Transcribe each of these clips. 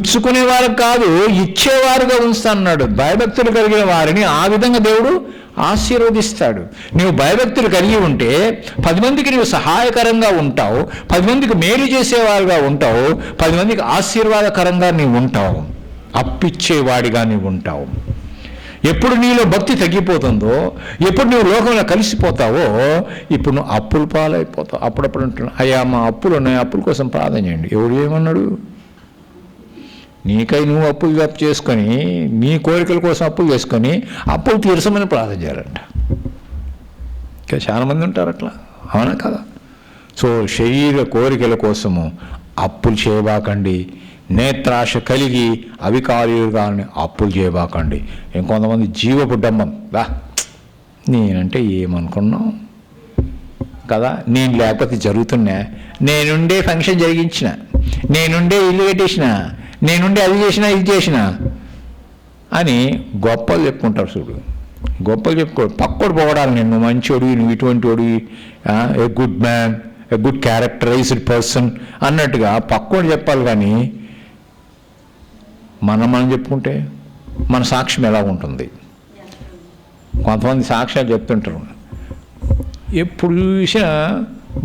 పుచ్చుకునేవారు కాదు ఇచ్చేవారుగా ఉంచుతున్నాడు భయభక్తులు కలిగిన వారిని ఆ విధంగా దేవుడు ఆశీర్వదిస్తాడు. నీవు భయభక్తులు కలిగి ఉంటే పది మందికి నీవు సహాయకరంగా ఉంటావు పది మందికి మేలు చేసేవారుగా ఉంటావు పది మందికి ఆశీర్వాదకరంగా నీవు ఉంటావు. అప్పిచ్చేవాడిగా నీవు ఉంటావు. ఎప్పుడు నీలో భక్తి తగ్గిపోతుందో ఎప్పుడు నువ్వు లోకంలో కలిసిపోతావో ఇప్పుడు నువ్వు అప్పుల పాలైపోతావు. అప్పుడప్పుడు అంటున్నావు అయ్యా మా అప్పులు ఉన్నాయి అప్పుల కోసం ప్రార్థన చేయండి. ఎవడు ఏమన్నాడు? నీకై నువ్వు అప్పులు జప్ చేసుకొని మీ కోరికల కోసం అప్పులు చేసుకొని అప్పులు తీర్చమని ప్రార్థన చేయాలంట. ఇంకా చాలామంది ఉంటారు అట్లా. అవునా కదా? సో శరీర కోరికల కోసము అప్పులు చేయబాకండి. నేత్రాశ కలిగి అవికార్యులుగా అప్పులు చేయబాకండి. ఇంకొంతమంది జీవపు డమ్మం రా నేనంటే ఏమనుకున్నావు? కదా? నేను లేకపోతే జరుగుతున్నా. నేనుండే ఫంక్షన్ జరిగించిన. నేనుండే ఇల్లు కట్టేసిన. నేనుండి అది చేసిన ఇది చేసిన అని గొప్పలు చెప్పుకుంటారు చూడు. గొప్పలు చెప్పుకో పక్కడు పోవడాలి నేను నువ్వు మంచోడు నువ్వు ఇటువంటి వాడు a good man a good characterized person అన్నట్టుగా పక్కోడు చెప్పాలి కానీ మనం మనం చెప్పుకుంటే మన సాక్ష్యం ఎలా ఉంటుంది? కొంతమంది సాక్ష్యాలు చెప్తుంటారు. ఎప్పుడు చూసినా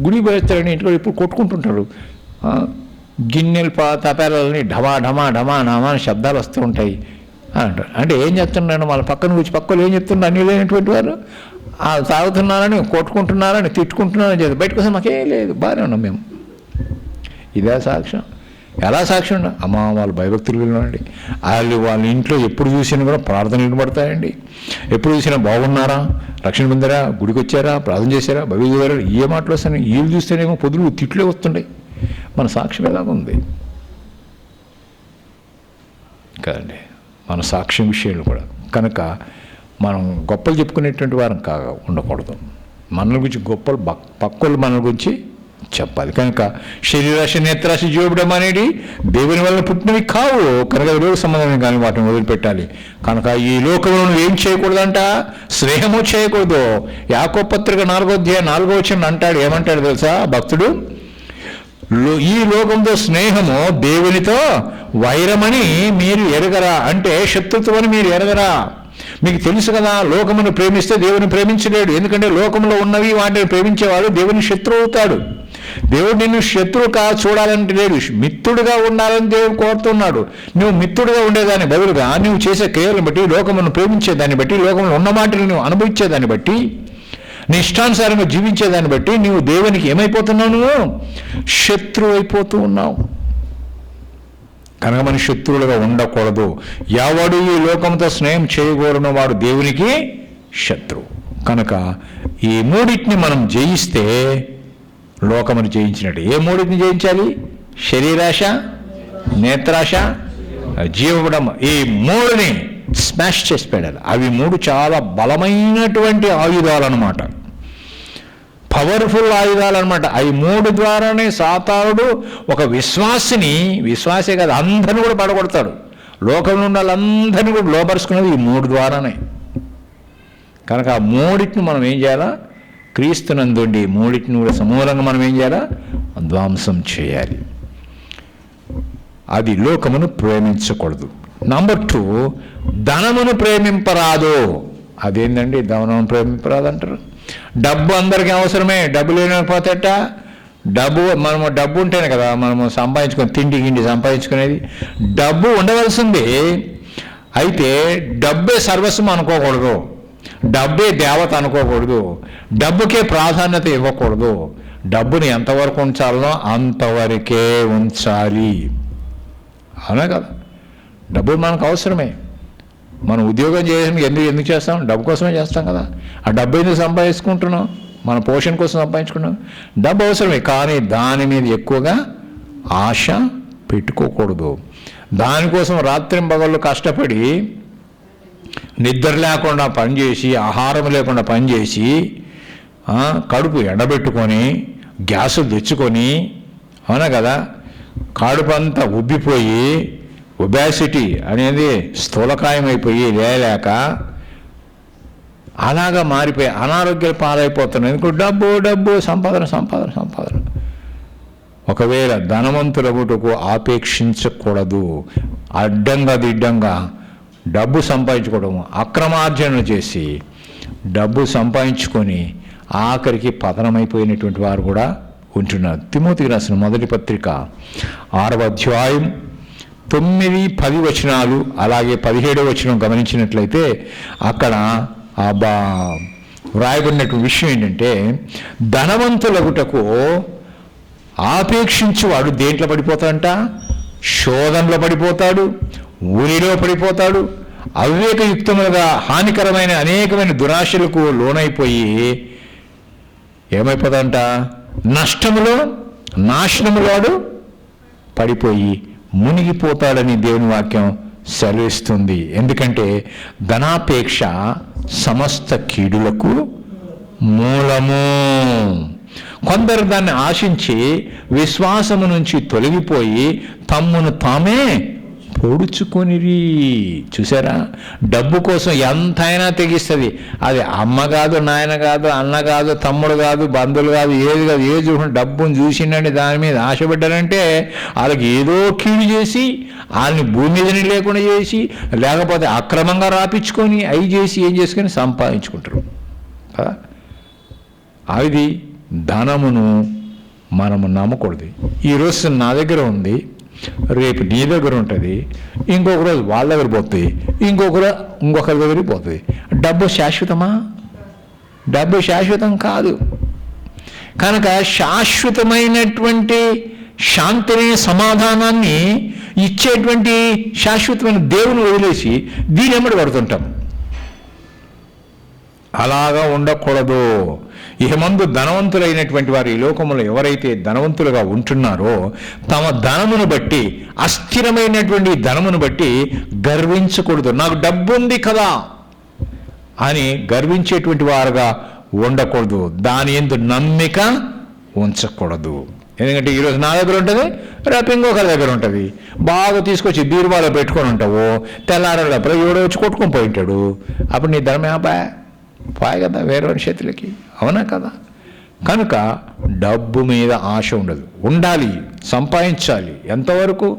గుడి పోయేస్తారని ఇంట్లో ఎప్పుడు కొట్టుకుంటుంటారు. గిన్నెలు పా తపేలని ఢమా ఢమా ఢమా ఢమా అని శబ్దాలు వస్తూ ఉంటాయి. అంటారు అంటే ఏం చెప్తున్నాను వాళ్ళ పక్కన కూర్చి పక్కలు ఏం చెప్తున్నారు అన్నీ లేనటువంటి వారు? తాగుతున్నారని కొట్టుకుంటున్నారని తిట్టుకుంటున్నారని చెప్పి బయటకు వస్తే మాకేం లేదు బాగానే ఉన్నాం మేము. ఇదే సాక్ష్యం. ఎలా సాక్ష్యం ఉండ? అమ్మ వాళ్ళు భయభక్తులు వెళ్ళండి వాళ్ళు వాళ్ళ ఇంట్లో ఎప్పుడు చూసినా కూడా ప్రార్థనలు నిలబడతాయండి ఎప్పుడు చూసినా బాగున్నారా? రక్షణ పొందారా? గుడికి వచ్చారా ప్రార్థన చేశారా? భవిష్యత్తు ఏ మాటలు వస్తాయి వీళ్ళు చూస్తేనేమో పొదులు తిట్లే వస్తుండే మన సాక్ష్యం ఎలాగుంది కదండి మన సాక్ష్యం విషయంలో కూడా. కనుక మనం గొప్పలు చెప్పుకునేటువంటి వారం కాగా ఉండకూడదు. మన గురించి గొప్పలు పక్కలు పక్కోళ్ళు మన గురించి చెప్పాలి. కనుక శరీరాశి నేత్రాశి జీవడం అనేది దేవుని వల్ల పుట్టినవి కావు. కనుక లోక సంబంధమే కానీ వాటిని వదిలిపెట్టాలి. కనుక ఈ లోకంలో నువ్వు ఏం చేయకూడదంట? స్నేహము చేయకూడదు. యాకో పత్రిక నాలుగో అధ్యాయం నాలుగో వచ్చిన అంటాడు ఏమంటాడు తెలుసా భక్తుడు? ఈ లోకంతో స్నేహము దేవునితో వైరమని మీరు ఎరగరా. అంటే శత్రుత్వం అని మీరు ఎరగరా. మీకు తెలుసు కదా లోకమును ప్రేమిస్తే దేవుని ప్రేమించలేడు. ఎందుకంటే లోకంలో ఉన్నవి వాటిని ప్రేమించేవాడు దేవుని శత్రువు అవుతాడు. దేవుడు నిన్ను శత్రువుగా చూడాలంటే లేడు. మిత్రుడుగా ఉండాలని దేవుడు కోరుతున్నాడు. నువ్వు మిత్రుడుగా ఉండేదాన్ని బదులుగా నువ్వు చేసే క్రియలను బట్టి లోకమును ప్రేమించేదాన్ని బట్టి లోకంలో ఉన్న మాటలు నువ్వు అనుభవించేదాన్ని బట్టి నీ ఇష్టానుసారంగా జీవించేదాన్ని బట్టి నీవు దేవునికి ఏమైపోతున్నావు నువ్వు? శత్రువు అయిపోతూ ఉన్నావు. కనుక మన శత్రువులుగా ఉండకూడదు. ఎవడు ఈ లోకంతో స్నేహం చేయకూడని వాడు దేవునికి శత్రువు. కనుక ఈ మూడింటిని మనం జయిస్తే లోకమును జయించినట్టు. ఏ మూడింటిని జయించాలి? శరీరాశ నేత్రాశ జీవడం ఈ మూడుని స్మాష్ చేసి పెడాలి అవి మూడు చాలా బలమైనటువంటి ఆయుధాలు అనమాట పవర్ఫుల్ ఆయుధాలు అనమాట అవి మూడు ద్వారానే సాతానుడు ఒక విశ్వాసిని విశ్వాసే కాదు అందరిని కూడా పడగొడతాడు. లోకంలో ఉన్న వాళ్ళందరినీ కూడా లోపరుచుకున్నది ఈ మూడు ద్వారానే. కనుక ఆ మూడింటిని మనం ఏం చేయాలా? క్రీస్తునందుండి మూడింటిని కూడా సమూలంగా మనం ఏం చేయాలా? ధ్వంసం చేయాలి. అది లోకమును ప్రేమించకూడదు. నంబర్ టూ ధనమును ప్రేమింపరాదు. అదేంటండి ధనమును ప్రేమింపరాదు అంటారు. డబ్బు అందరికీ అవసరమే. డబ్బు లేకపోతేట డబ్బు మనము డబ్బు ఉంటేనే కదా మనము సంపాదించుకొని తిండి గిండి సంపాదించుకునేది. డబ్బు ఉండవలసింది. అయితే డబ్బే సర్వస్వం అనుకోకూడదు. డబ్బే దేవత అనుకోకూడదు. డబ్బుకే ప్రాధాన్యత ఇవ్వకూడదు. డబ్బుని ఎంతవరకు ఉంచాలనో అంతవరకే ఉంచాలి. అవునా కదా? డబ్బు మనకు అవసరమే. మనం ఉద్యోగం చేయడానికి ఎందుకు ఎందుకు చేస్తాం? డబ్బు కోసమే చేస్తాం కదా. ఆ డబ్బు ఎందుకు సంపాదించుకుంటున్నాం? మన పోషణ కోసం సంపాదించుకున్నాం డబ్బు అవసరమే కానీ దాని మీద ఎక్కువగా ఆశ పెట్టుకోకూడదు. దానికోసం రాత్రి పగళ్ళు కష్టపడి నిద్ర లేకుండా పనిచేసి ఆహారం లేకుండా పనిచేసి కడుపు ఎండబెట్టుకొని గ్యాస్ తెచ్చుకొని అవునా కదా? కడుపు అంతా ఉబ్బిపోయి ఒబాసిటీ అనేది స్థూలకాయం అయిపోయి లేలేక అలాగా మారిపోయి అనారోగ్యాలు పాలైపోతున్నాయి. ఎందుకు డబ్బు డబ్బు సంపాదన సంపాదన సంపాదన. ఒకవేళ ధనవంతులగుటకు ఆపేక్షించకూడదు. అడ్డంగా దిడ్డంగా డబ్బు సంపాదించుకోవడం అక్రమార్జన చేసి డబ్బు సంపాదించుకొని ఆఖరికి పతనమైపోయినటువంటి వారు కూడా ఉంటున్నారు. తిమోతికి రాసిన మొదటి పత్రిక ఆరవ అధ్యాయం తొమ్మిది పది వచనాలు అలాగే పదిహేడో వచనం గమనించినట్లయితే అక్కడ ఆ బా వ్రాయబడినటువంటి విషయం ఏంటంటే ధనవంతులగుటకు ఆపేక్షించి వాడు దేంట్లో పడిపోతాడంట? శోధనలో పడిపోతాడు ఊరిలో పడిపోతాడు అవివేకయుక్తములుగా హానికరమైన అనేకమైన దురాశలకు లోనైపోయి ఏమైపోతాడంట? నష్టములో నాశనములోడు పడిపోయి మునిగిపోతాడని దేవుని వాక్యం సెలవిస్తుంది. ఎందుకంటే ధనాపేక్ష సమస్త కీడులకు మూలము. కొందరు దాన్ని ఆశించి విశ్వాసము నుంచి తొలగిపోయి తమ్మును తామే పొడుచుకొనిరి చూసారా డబ్బు కోసం ఎంతైనా తెగిస్తుంది. అది అమ్మ కాదు నాయన కాదు అన్న కాదు తమ్ముడు కాదు బంధువులు కాదు ఏది కాదు ఏది చూసిన డబ్బును చూసిండండి దాని మీద ఆశపడ్డారంటే వాళ్ళకి ఏదో కీడు చేసి వాళ్ళని భూమి మీదని లేకుండా చేసి లేకపోతే అక్రమంగా రాపించుకొని అవి చేసి ఏం చేసుకొని సంపాదించుకుంటారు. అది ధనమును మనము నమ్మకూడదు. ఈరోజు నా దగ్గర ఉంది. రేపు నీ దగ్గర ఉంటుంది ఇంకొక రోజు వాళ్ళ దగ్గర పోతుంది ఇంకొక రోజు ఇంకొకరి దగ్గరికి పోతుంది డబ్బు శాశ్వతమా? డబ్బు శాశ్వతం కాదు. కనుక శాశ్వతమైనటువంటి శాంతిని సమాధానాన్ని ఇచ్చేటువంటి శాశ్వతమైన దేవుని వదిలేసి దీని ఎమ్మడి పడుతుంటాం. అలాగా ఉండకూడదు. ఇహమందు ధనవంతులైనటువంటి వారు ఈ లోకంలో ఎవరైతే ధనవంతులుగా ఉంటున్నారో తమ ధనమును బట్టి అస్థిరమైనటువంటి ధనమును బట్టి గర్వించకూడదు. నాకు డబ్బు ఉంది కదా అని గర్వించేటువంటి వారుగా ఉండకూడదు. దాని ఎందు నమ్మిక ఉంచకూడదు. ఎందుకంటే ఈరోజు నా దగ్గర ఉంటుంది రేపు ఇంకొకరి దగ్గర ఉంటుంది. బాగా తీసుకొచ్చి బీరువాలో పెట్టుకొని ఉంటావు తెల్లారేటప్పుడు ఎవడో వచ్చి కొట్టుకొని పోయి ఉంటాడు. అప్పుడు నీ ధనమే బాయ్ పాయ కదా వేరే చేతులకి. అవునా కదా? కనుక డబ్బు మీద ఆశ ఉండదు. ఉండాలి సంపాదించాలి. ఎంతవరకు?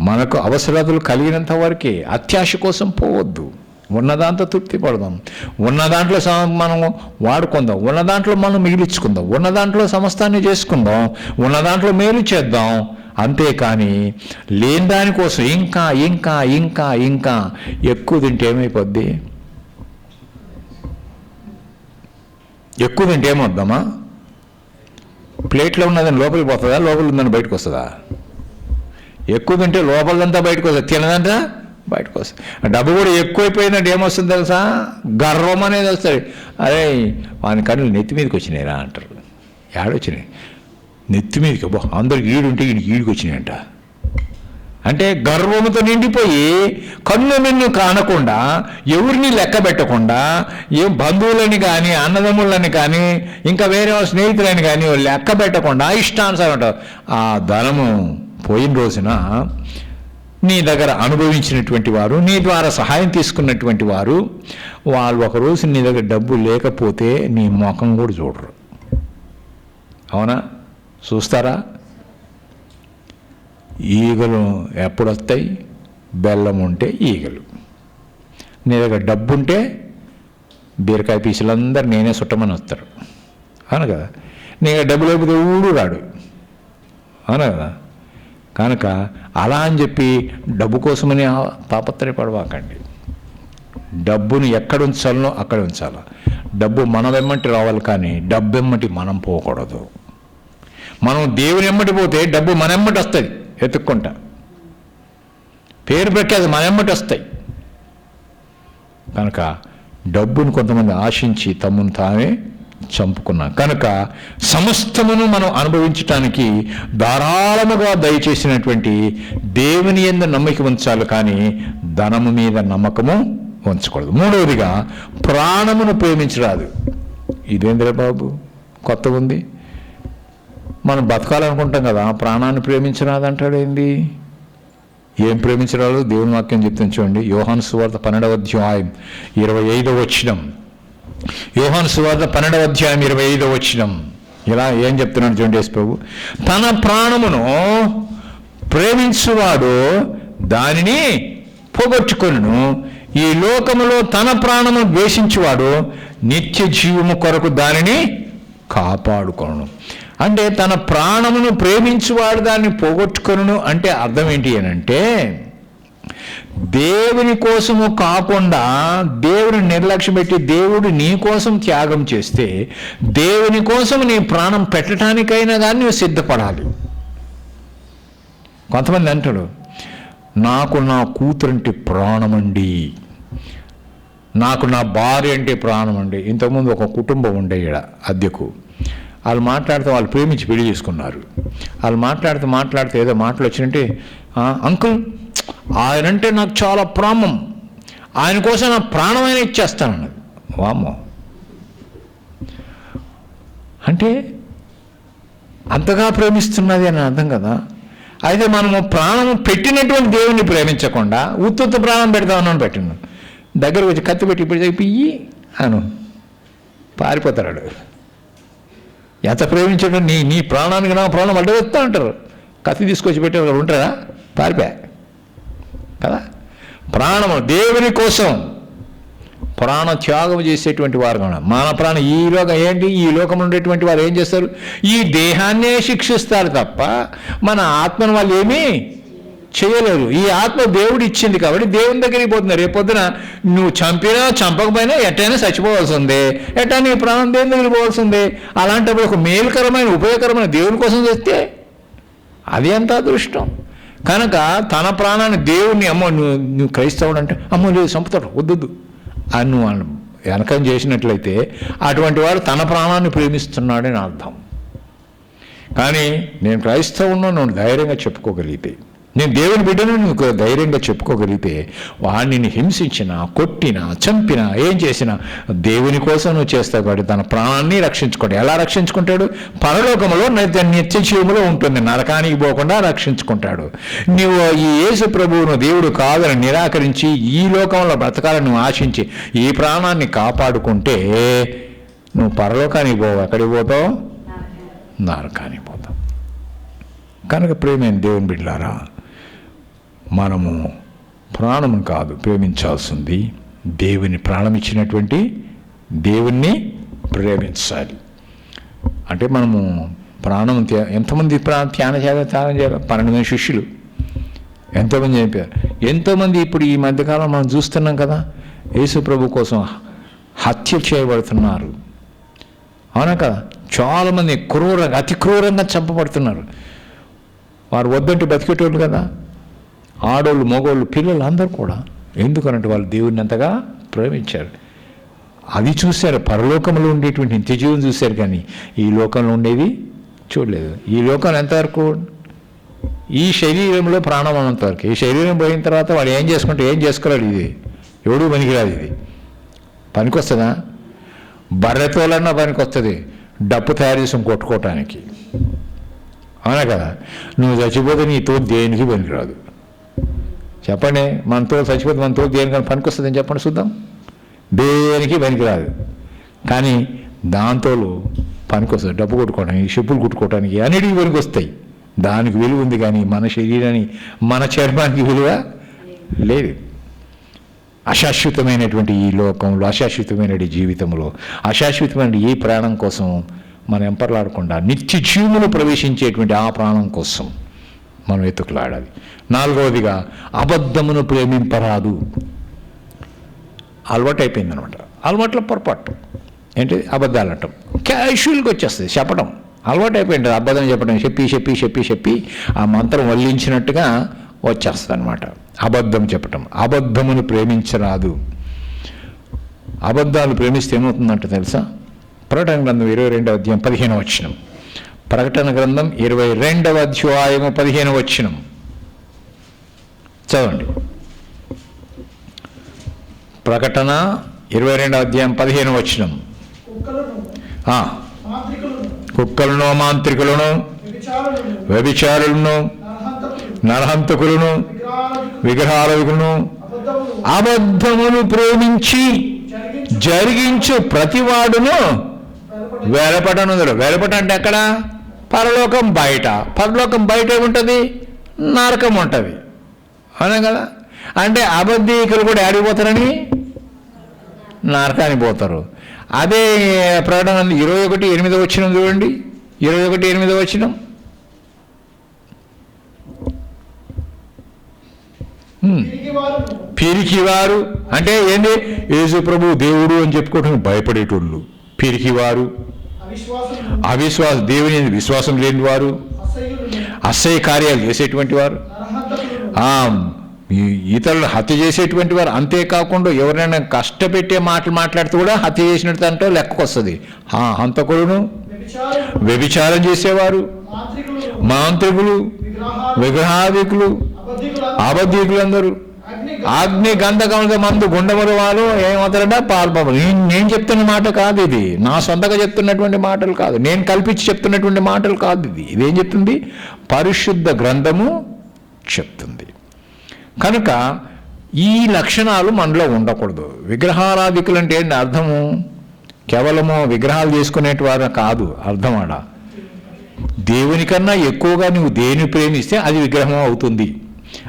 మనకు అవసరాలు కలిగినంత వరకే అత్యాశ కోసం పోవద్దు. ఉన్న దాంట్లో తృప్తి పడదాం. ఉన్న దాంట్లో మనం వాడుకుందాం. ఉన్న దాంట్లో మనం మిగిలించుకుందాం. ఉన్న దాంట్లో సమస్తాన్ని చేసుకుందాం. ఉన్న దాంట్లో మేలు చేద్దాం. అంతేకాని లేని దానికోసం ఇంకా ఇంకా ఇంకా ఇంకా ఎక్కువ తింటే ఏమైపోద్ది? ఎక్కువ తింటే ఏమవుద్దామా ప్లేట్లో ఉన్నదని లోపలికి పోతుందా? లోపల ఉందని బయటకు వస్తుందా? ఎక్కువ తింటే లోపలంతా బయటకు వస్తుంది. తినదంతా బయటకు వస్తుంది. డబ్బు కూడా ఎక్కువైపోయిందంటే ఏమొస్తుంది తెలుసా? గర్వం అనేది వస్తుంది. అరే వాని కన్నులు నెత్తి మీదకి వచ్చినాయిరా అంటారు. ఏడొచ్చినాయి? నెత్తి మీదకి. బో అందరికి ఈడుంటే ఈడికి ఈడికి వచ్చినాయంట అంటే గర్వముతో నిండిపోయి కన్ను మిన్ను కానకుండా ఎవరిని లెక్క పెట్టకుండా ఏ బంధువులని కానీ అన్నదమ్ములని కానీ ఇంకా వేరే స్నేహితులని కానీ లెక్క పెట్టకుండా ఇష్టానుసారం ఉంటారు ఆ ధనము పోయిన రోజున నీ దగ్గర అనుభవించినటువంటి వారు నీ ద్వారా సహాయం తీసుకున్నటువంటి వారు వాళ్ళు ఒక రోజు నీ దగ్గర డబ్బు లేకపోతే నీ ముఖం కూడా చూడరు. అవునా? చూస్తారా? ఈగలు ఎప్పుడు వస్తాయి బెల్లం ఉంటే ఈగలు. నీ దగ్గర డబ్బు ఉంటే బీరకాయ పీసులందరూ నేనే చుట్టమని వస్తారు. అవును కదా? నీ దగ్గర డబ్బు లేకపోతే ఊడు రాడు. అవును కదా? కనుక అలా అని చెప్పి డబ్బు కోసమని తాపత్రయపడవాకండి డబ్బును ఎక్కడ ఉంచాలనో అక్కడ ఉంచాలి. డబ్బు మనం వెమ్మటి రావాలి కానీ డబ్బు ఎమ్మటి మనం పోకూడదు. మనం దేవుని ఎమ్మటి పోతే డబ్బు మన ఎమ్మటి వస్తుంది. ఎత్తుక్కుంటా పేరు ప్రఖ్యాతి మన ఎమ్మటి వస్తాయి. కనుక డబ్బును కొంతమంది ఆశించి తమ్మును తామే చంపుకున్నాం. కనుక సమస్తమును మనం అనుభవించటానికి ధారాళముగా దయచేసినటువంటి దేవుని ఎందు నమ్మకం ఉంచాలి కానీ ధనము మీద నమ్మకము ఉంచకూడదు. మూడవదిగా ప్రాణమును ప్రేమించరాదు. ఇదేంద్ర బాబు? కొత్త ఉంది మనం బతకాలనుకుంటాం కదా ప్రాణాన్ని ప్రేమించరాదు అంటాడు ఏంది? ఏం ప్రేమించరాదు దేవుని వాక్యం చెప్తుంది చూడండి. యోహాను సువార్త పన్నెండవ అధ్యాయం ఇరవై ఐదవ వచ్చినం యోహాను సువార్త పన్నెండవ అధ్యాయం ఇరవై ఐదవ వచ్చినం ఇలా ఏం చెప్తున్నాడు చూడండి యేసు ప్రభు. తన ప్రాణమును ప్రేమించువాడు దానిని పోగొట్టుకొను ఈ లోకములో తన ప్రాణము ద్వేషించువాడు నిత్య జీవము కొరకు దానిని కాపాడుకొను అంటే తన ప్రాణమును ప్రేమించువాడు దాన్ని పోగొట్టుకొను అంటే అర్థం ఏంటి అని అంటే దేవుని కోసము కాకుండా దేవుని నిర్లక్ష్యం పెట్టి దేవుడు నీ కోసం త్యాగం చేస్తే దేవుని కోసం నీ ప్రాణం పెట్టడానికైనా కానీ నువ్వు సిద్ధపడాలి. కొంతమంది అంటాడు నాకు నా కూతురంటే ప్రాణమండి. నాకు నా భార్య అంటే ప్రాణం అండి ఇంతకుముందు ఒక కుటుంబం ఉండే ఈడ అద్దెకు. వాళ్ళు మాట్లాడితే వాళ్ళు ప్రేమించి పెళ్ళి చేసుకున్నారు. వాళ్ళు మాట్లాడితే మాట్లాడితే ఏదో మాటలు వచ్చినట్టే "ఆ, అంకుల్ ఆయనంటే నాకు చాలా ప్రాణం. ఆయన కోసం నా ప్రాణమైన ఇచ్చేస్తానన్నది వామో అంటే అంతగా ప్రేమిస్తున్నది అని అర్థం కదా. అయితే మనము ప్రాణం పెట్టినటువంటి దేవుణ్ణి ప్రేమించకుండా ఉత్తుత్త ప్రాణం పెడదామని పెట్టినాను దగ్గరకు వచ్చి కత్తి పెట్టి ఇప్పుడు చెప్పి అను. పారిపోతాడు ఎంత ప్రేమించడం నీ నీ ప్రాణానికి నా ప్రాణం అడ్డగొస్తా అంటారు. కత్తి తీసుకొచ్చి పెట్టి ఉంటారా? పారిపోయా? కదా? ప్రాణము దేవుని కోసం ప్రాణ త్యాగం చేసేటువంటి వారు కూడా మన ప్రాణం ఈ లోకం ఏంటి? ఈ లోకంలో ఉండేటువంటి వారు ఏం చేస్తారు? ఈ దేహాన్నే శిక్షిస్తారు తప్ప మన ఆత్మను వాళ్ళు ఏమీ చేయలేరు. ఈ ఆత్మ దేవుడు ఇచ్చింది కాబట్టి దేవుని దగ్గరికి పోతున్నారు. రేపొద్దున నువ్వు చంపినా చంపకపోయినా ఎట్టైనా చచ్చిపోవాల్సిందే ఎట్టా నీ ప్రాణం దేవుని దగ్గరికి పోవాల్సిందే అలాంటప్పుడు ఒక మేలుకరమైన ఉపయోగకరమైన దేవుని కోసం చేస్తే అది ఎంత అదృష్టం? కనుక తన ప్రాణాన్ని దేవుణ్ణి అమ్మో నువ్వు నువ్వు క్రైస్తవుడు అంటే అమ్మో లేదు చంపుతాడు వద్దు అని నువ్వు వెనకం చేసినట్లయితే అటువంటి వాడు తన ప్రాణాన్ని ప్రేమిస్తున్నాడని అర్థం. కానీ నేను క్రైస్తవును నువ్వు ధైర్యంగా చెప్పుకోగలిగితే నేను దేవుని బిడ్డను నువ్వు ధైర్యంగా చెప్పుకోగలిగితే వాడిని హింసించినా కొట్టినా చంపినా ఏం చేసినా దేవుని కోసం నువ్వు చేస్తావు కాబట్టి తన ప్రాణాన్ని రక్షించుకోడు. ఎలా రక్షించుకుంటాడు? పరలోకములో నిత్య జీవములో ఉంటుంది. నరకానికి పోకుండా రక్షించుకుంటాడు. నువ్వు ఈ యేసు ప్రభువును దేవుడు కాదని నిరాకరించి ఈ లోకంలో బ్రతకాలని నువ్వు ఆశించి ఈ ప్రాణాన్ని కాపాడుకుంటే నువ్వు పరలోకానికి పోవు. ఎక్కడికి పోతావు? నరకానికి. పోతాం కనుక ప్రేమైన దేవుని బిడ్డలారా మనము ప్రాణం కాదు ప్రేమించాల్సింది దేవుని ప్రాణం ఇచ్చినటువంటి దేవుణ్ణి ప్రేమించాలి. అంటే మనము ప్రాణం త్యా- ఎంతమంది ప్రాణ ధ్యాన చేయాలి ధ్యానం చేయాలి? పన్నెండు మంది శిష్యులు. ఎంతోమంది చెప్పారు ఎంతోమంది ఇప్పుడు ఈ మధ్యకాలం మనం చూస్తున్నాం కదా యేసు ప్రభు కోసం హత్య చేయబడుతున్నారు. అవునా కదా? చాలామంది క్రూరంగా అతి క్రూరంగా చంపబడుతున్నారు. వారు వద్దంటే బతికేటోళ్ళు కదా. ఆడోళ్ళు మగోళ్ళు పిల్లలు అందరూ కూడా ఎందుకనంటే వాళ్ళు దేవుడిని అంతగా ప్రేమించారు. అది చూశారు పరలోకంలో ఉండేటువంటి నిత్యజీవం చూశారు కానీ ఈ లోకంలో ఉండేది చూడలేదు. ఈ లోకం ఎంతవరకు? ఈ శరీరంలో ప్రాణం ఉన్నంతవరకు. ఈ శరీరం పోయిన తర్వాత వాడు ఏం చేసుకుంటే ఏం చేసుకోలేడు ఇది? ఎవడు పనికిరాదు ఇది. పనికొస్తుందా? బర్రెతోలన్నా పనికొస్తుంది. డప్పు తయారు చేసి కొట్టుకోవటానికి. అవునా కదా? నువ్వు చచ్చిపోతే నీ తోలు దేనికి పనికిరాదు? చెప్పండి మన తోలు చచ్చిపోతే మన తోలు దేనికైనా పనికొస్తుందని చెప్పండి చూద్దాం. దేనికి పనికిరాదు. కానీ దాంతోలు పనికొస్తుంది. డబ్బు కొట్టుకోవడానికి చెప్పులు కుట్టుకోవడానికి అన్నిటికీ పనికి వస్తాయి దానికి విలువ ఉంది కానీ మన శరీరాన్ని మన చర్మానికి విలువ లేదు. అశాశ్వతమైనటువంటి ఈ లోకంలో అశాశ్వతమైన జీవితంలో అశాశ్వతమైన ఈ ప్రాణం కోసం మనం ఎంపర్లాడకుండా నిత్య జీవులు ప్రవేశించేటువంటి ఆ ప్రాణం కోసం మనం ఎత్తుకులాడాలి. నాలుగవదిగా అబద్ధమును ప్రేమింపరాదు. అలవాటు అనమాట అలవాట్ల పొరపాటు. ఏంటి? అబద్ధాలు అంటాం క్యాషువల్గా వచ్చేస్తుంది చెప్పడం. అలవాటు అయిపోయింది అబద్ధం చెప్పడం చెప్పి చెప్పి చెప్పి చెప్పి ఆ మంత్రం వల్లించినట్టుగా వచ్చేస్తుంది అనమాట అబద్ధం చెప్పటం. అబద్ధమును ప్రేమించరాదు. అబద్ధాలు ప్రేమిస్తే ఏమవుతుందంట తెలుసా? ప్రకటన గ్రంథం ఇరవై రెండవ అధ్యాయం పదిహేను వచ్చినాం ప్రకటన గ్రంథం ఇరవై రెండవ అధ్యాయము పదిహేను వచ్చినం చదవండి. ప్రకటన ఇరవై రెండవ అధ్యాయం పదిహేను వచ్చినం కుక్కలను మాంత్రికులను వ్యభిచారులను నరహంతకులను విగ్రహాలకులను అబద్ధమును ప్రేమించి జరిగించు ప్రతివాడును వెలుపడి వేలపట అంటే ఎక్కడా? పరలోకం బయట. పరలోకం బయట ఏముంటుంది? నరకం ఉంటుంది. అవునా కదా? అంటే అబద్ధీకులు కూడా ఆడిపోతారని నరకానికి పోతారు. అదే ప్రకటన ఇరవై ఒకటి ఎనిమిది వచ్చిన చూడండి. ఇరవై ఒకటి ఎనిమిది వచ్చిన పిరికివారు. అంటే ఏంటి యేసు ప్రభు దేవుడు అని చెప్పుకోవటం భయపడేటోళ్ళు. పిరికివారు. అవిశ్వాస దేవుని విశ్వాసం లేని వారు అసహ్య కార్యాలు చేసేటువంటి వారు ఇతరులను హత్య చేసేటువంటి వారు అంతేకాకుండా ఎవరైనా కష్టపెట్టే మాటలు మాట్లాడితే కూడా హత్య చేసినట్టు అంటే లెక్కకు వస్తుంది ఆ, హంతకులను వ్యభిచారం చేసేవారు మాంత్రికులు. అబద్ధికులు. అబద్ధీకులందరూ. అగ్ని గంధకములతో మందు గుండముల వాళ్ళు ఏమవుతారంటే పాల్పము నేను చెప్తున్న మాట కాదు ఇది. నా సొంతగా చెప్తున్నటువంటి మాటలు కాదు. నేను కల్పించి చెప్తున్నటువంటి మాటలు కాదు ఇది. ఇదేం చెప్తుంది? పరిశుద్ధ గ్రంథము చెప్తుంది. కనుక ఈ లక్షణాలు మనలో ఉండకూడదు. విగ్రహారాధికులు అంటే ఏంటి అర్థము? కేవలము విగ్రహాలు చేసుకునేటి వారు కాదు. అర్థం ఆడ. దేవునికన్నా ఎక్కువగా నువ్వు దేని ప్రేమిస్తే అది విగ్రహం అవుతుంది.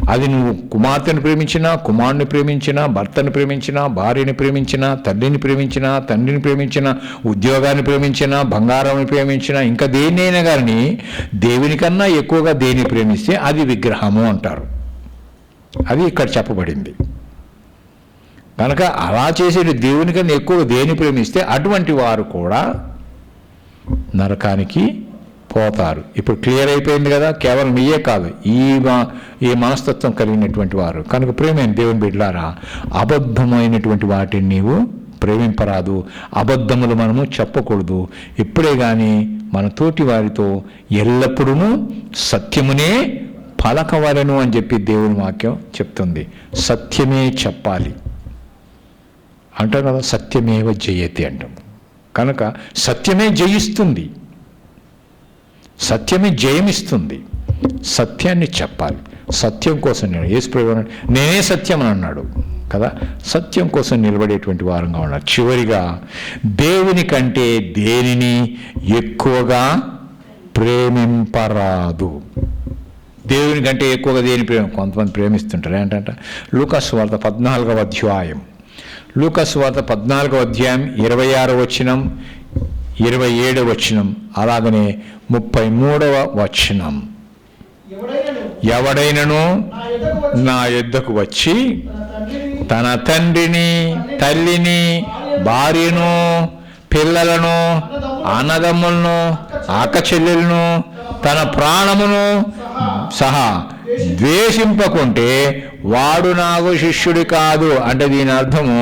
అది నువ్వు కుమార్తెను ప్రేమించినా కుమారుని ప్రేమించినా భర్తను ప్రేమించినా భార్యని ప్రేమించినా తల్లిని ప్రేమించినా తండ్రిని ప్రేమించినా ఉద్యోగాన్ని ప్రేమించినా బంగారాన్ని ప్రేమించినా ఇంకా దేన్నైనా కానీ దేవుని కన్నా ఎక్కువగా దేని ప్రేమిస్తే అది విగ్రహము అంటారు. అది ఇక్కడ చెప్పబడింది. కనుక అలా చేసే దేవుని కన్నా ఎక్కువ దేని ప్రేమిస్తే అటువంటి వారు కూడా నరకానికి పోతారు ఇప్పుడు క్లియర్ అయిపోయింది కదా కేవలం మీయే కాదు ఈ మా- ఈ మనస్తత్వం కలిగినటువంటి వారు. కనుక ప్రేమైన దేవుని బిడ్డలారా అబద్ధమైనటువంటి వాటిని నీవు ప్రేమింపరాదు. అబద్ధములు మనము చెప్పకూడదు. ఇప్పుడే కానీ మన తోటి వారితో ఎల్లప్పుడూ సత్యమునే పలకవలను అని చెప్పి దేవుని వాక్యం చెప్తుంది. సత్యమే చెప్పాలి. అంటారు కదా సత్యమేవ జయతి అంటాం. కనుక సత్యమే జయిస్తుంది. సత్యమే జయమిస్తుంది. సత్యాన్ని చెప్పాలి. సత్యం కోసం నేను యేసుప్రభు నేనే సత్యం అని అన్నాడు. కదా? సత్యం కోసం నిలబడేటువంటి వారంగా ఉన్నారు. చివరిగా దేవుని కంటే దేనిని ఎక్కువగా ప్రేమింపరాదు? దేవుని కంటే ఎక్కువగా దేని ప్రేమ? కొంతమంది ప్రేమిస్తుంటారు. ఏంటంటే? లూకాస్ వార్త పద్నాలుగవ అధ్యాయం. లూకాస్ వార్త పద్నాలుగవ అధ్యాయం ఇరవై ఆరో వచనం ఇరవై ఏడవ వచనం అలాగనే ముప్పై మూడవ వచనం. ఎవడైనను నా యుద్ధకు వచ్చి తన తండ్రిని తల్లిని భార్యను పిల్లలను అన్నదమ్ములను ఆకచెల్లెలను చెల్లెలను తన ప్రాణమును సహా ద్వేషింపకుంటే వాడు నాకు శిష్యుడు కాదు అంటే దీని అర్థము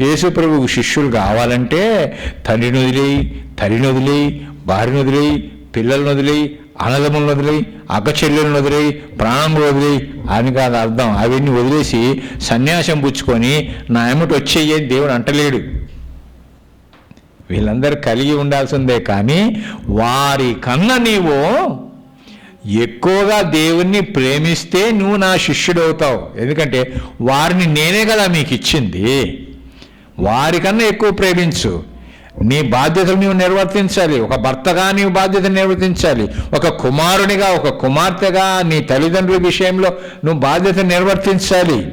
యేసుప్రభువు శిష్యుడు కావాలంటే తండ్రిని వదిలేయి తల్లిని వదిలేయి భార్యను వదిలేయి పిల్లలను వదిలేయి అనదములను వదిలేయి అక్క చెల్లెలను వదిలి ప్రాణం వదిలి అని కాదు అర్థం. అవన్నీ వదిలేసి సన్యాసం పుచ్చుకొని నా ఎమ్మటి వచ్చేయని దేవుడు అంటలేడు. వీళ్ళందరూ కలిగి ఉండాల్సిందే కానీ వారి కన్నా నీవు ఎక్కువగా దేవుణ్ణి ప్రేమిస్తే నువ్వు నా శిష్యుడు అవుతావు ఎందుకంటే వారిని నేనే కదా మీకు ఇచ్చింది వారికన్నా ఎక్కువ ప్రేమించు. నీ బాధ్యతలు నీవు నిర్వర్తించాలి. ఒక భర్తగా నీవు బాధ్యత నిర్వర్తించాలి. ఒక కుమారునిగా ఒక కుమార్తెగా నీ తల్లిదండ్రుల విషయంలో నువ్వు బాధ్యత నిర్వర్తించాలి.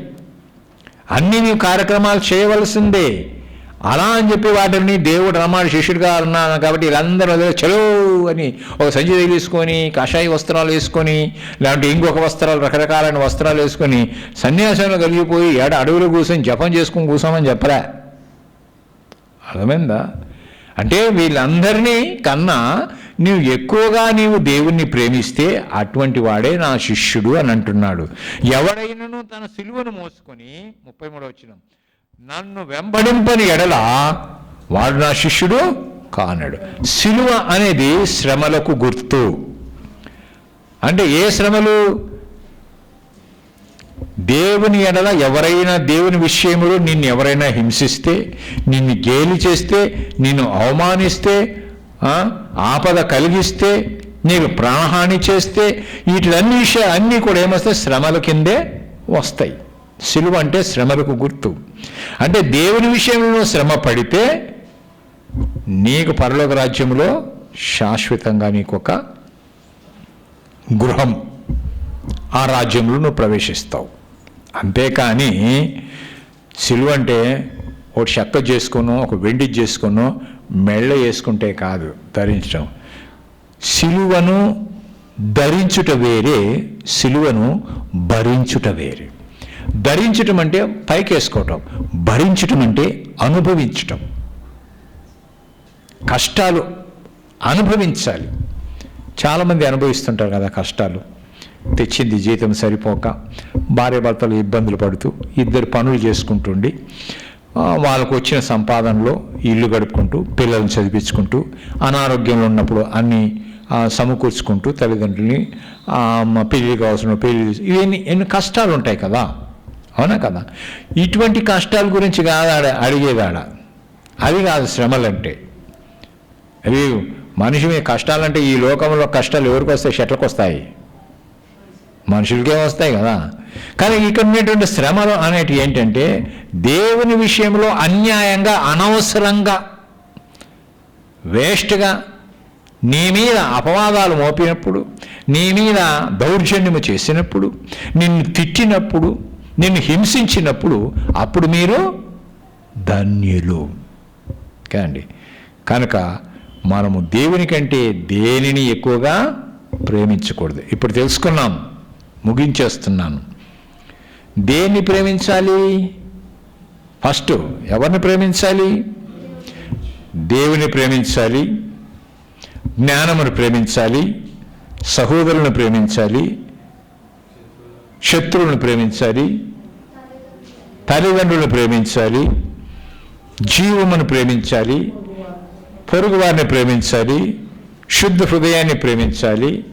అన్నీ నీవు కార్యక్రమాలు చేయవలసిందే. అలా అని చెప్పి వాటిని దేవుడు రమ్మాడు శిష్యుడిగా ఉన్నాను కాబట్టి వీళ్ళందరూ చలో అని ఒక సంచి తీసుకొని కషాయి వస్త్రాలు వేసుకొని లేదంటే ఇంకొక వస్త్రాలు రకరకాలైన వస్త్రాలు వేసుకొని సన్యాసంలో కలిగిపోయి ఏడ అడవులు కూర్చొని జపం చేసుకొని కూర్చోమని చెప్పరా? అర్థమైందా? అంటే వీళ్ళందరినీ కన్నా నీవు ఎక్కువగా నీవు దేవుణ్ణి ప్రేమిస్తే అటువంటి వాడే నా శిష్యుడు అని అంటున్నాడు. ఎవడైనను తన సిలువను మోసుకొని ముప్పై మూడు వచ్చినాం నన్ను వెంబడింపని ఎడల వాడు నా శిష్యుడు కానడు. సిలువ అనేది శ్రమలకు గుర్తు. అంటే ఏ శ్రమలు? దేవుని ఎడల ఎవరైనా దేవుని విషయంలో నిన్ను ఎవరైనా హింసిస్తే నిన్ను గేలి చేస్తే నిన్ను అవమానిస్తే ఆపద కలిగిస్తే నీకు ప్రాణహాని చేస్తే వీటిలన్నీ విషయాలు అన్నీ కూడా ఏమొస్తాయి? శ్రమల కిందే వస్తాయి. సిలువ అంటే శ్రమలకు గుర్తు. అంటే దేవుని విషయంలో శ్రమ పడితే నీకు పరలోక రాజ్యంలో శాశ్వతంగా నీకు ఒక గృహం. ఆ రాజ్యంలో నువ్వు ప్రవేశిస్తావు. అంతేకాని సిలువ అంటే ఒకటి చెక్క చేసుకునో ఒక వెండి చేసుకునో మెళ్ళ వేసుకుంటే కాదు ధరించడం. సిలువను ధరించుట వేరే సిలువను భరించుట వేరే. ధరించటం అంటే పైకేసుకోవటం భరించటం అంటే అనుభవించటం. కష్టాలు అనుభవించాలి. చాలామంది అనుభవిస్తుంటారు కదా కష్టాలు. తెచ్చింది జీతం సరిపోక భార్య భర్తలు ఇబ్బందులు పడుతూ ఇద్దరు పనులు చేసుకుంటుండి వాళ్ళకు వచ్చిన సంపాదనలో ఇల్లు గడుపుకుంటూ పిల్లల్ని చదివించుకుంటూ అనారోగ్యంలో ఉన్నప్పుడు అన్నీ సమకూర్చుకుంటూ తల్లిదండ్రుల్ని పెళ్ళి కావాల్సిన పెళ్ళి ఇవన్నీ ఎన్ని కష్టాలు ఉంటాయి కదా. అవునా కదా? ఇటువంటి కష్టాల గురించి కాదు ఆడ అడిగేదాడ అది కాదు శ్రమలంటే. అవి మనిషి మీ కష్టాలంటే ఈ లోకంలో కష్టాలు ఎవరికి వస్తాయి? చెట్లకు వస్తాయి. మనుషులకే వస్తాయి కదా. కానీ ఇక్కడ ఉన్నటువంటి శ్రమలు అనేటివి ఏంటంటే దేవుని విషయంలో అన్యాయంగా అనవసరంగా వేస్ట్గా నీ మీద అపవాదాలు మోపినప్పుడు నీ మీద దౌర్జన్యము చేసినప్పుడు నిన్ను తిట్టినప్పుడు నిన్ను హింసించినప్పుడు అప్పుడు మీరు ధన్యులు. అండి కనుక మనము దేవుని కంటే దేనిని ఎక్కువగా ప్రేమించకూడదు. ఇప్పుడు తెలుసుకున్నాం ముగించేస్తున్నాను. దేన్ని ప్రేమించాలి? ఫస్ట్ ఎవరిని ప్రేమించాలి? దేవుని ప్రేమించాలి జ్ఞానమును ప్రేమించాలి సహోదరులను ప్రేమించాలి శత్రువులను ప్రేమించాలి తల్లిదండ్రులను ప్రేమించాలి జీవమును ప్రేమించాలి పొరుగువారిని ప్రేమించాలి శుద్ధ హృదయాన్ని ప్రేమించాలి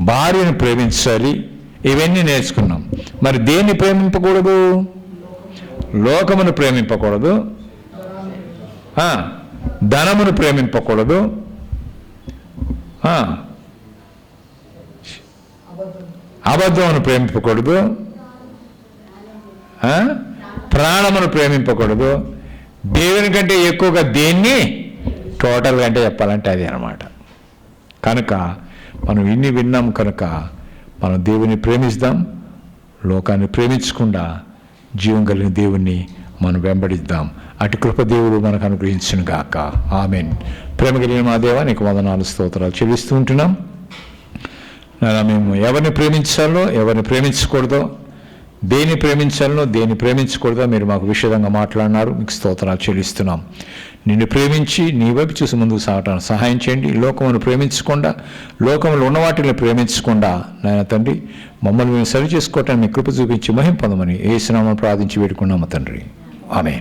భార్యను ప్రేమించాలి. ఇవన్నీ నేర్చుకున్నాం. మరి దేన్ని ప్రేమింపకూడదు? లోకమును ప్రేమింపకూడదు. ధనమును ప్రేమింపకూడదు. అబద్ధమును ప్రేమింపకూడదు. ప్రాణమును ప్రేమింపకూడదు. దేవుని కంటే ఎక్కువగా దేన్ని? టోటల్గా అంటే చెప్పాలంటే అది అనమాట కనుక మనం ఇన్ని విన్నాం కనుక మనం దేవుని ప్రేమిస్తాం. లోకాన్ని ప్రేమించకుండా జీవం కలిగిన దేవుణ్ణి మనం వెంబడిద్దాం. అటు కృప దేవుడు మనకు అనుగ్రహించును గాక. ఆమెన్. ప్రేమ కలిగిన మా దేవా నీకు వందనాలు స్తోత్రాలు చెల్లిస్తూ ఉంటున్నాం. మేము ఎవరిని ప్రేమించాలో ఎవరిని ప్రేమించకూడదో దేన్ని ప్రేమించాలనో దేని ప్రేమించకూడదో మీరు మాకు విషదంగా మాట్లాడినారు. మీకు స్తోత్రాలు చెల్లిస్తున్నాం. నిన్ను ప్రేమించి నీ వైపు చూసి ముందుకు సాగటానికి సహాయం చేయండి. లోకమును ప్రేమించకుండా లోకంలో ఉన్న వాటిని ప్రేమించకుండా నాయన తండ్రి మమ్మల్ని మేము సరి చేసుకోవటానికి కృప చూపించి మహిం పొందమని ఏ స్నామం ప్రార్థించి వేడుకున్నాము తండ్రి. ఆమె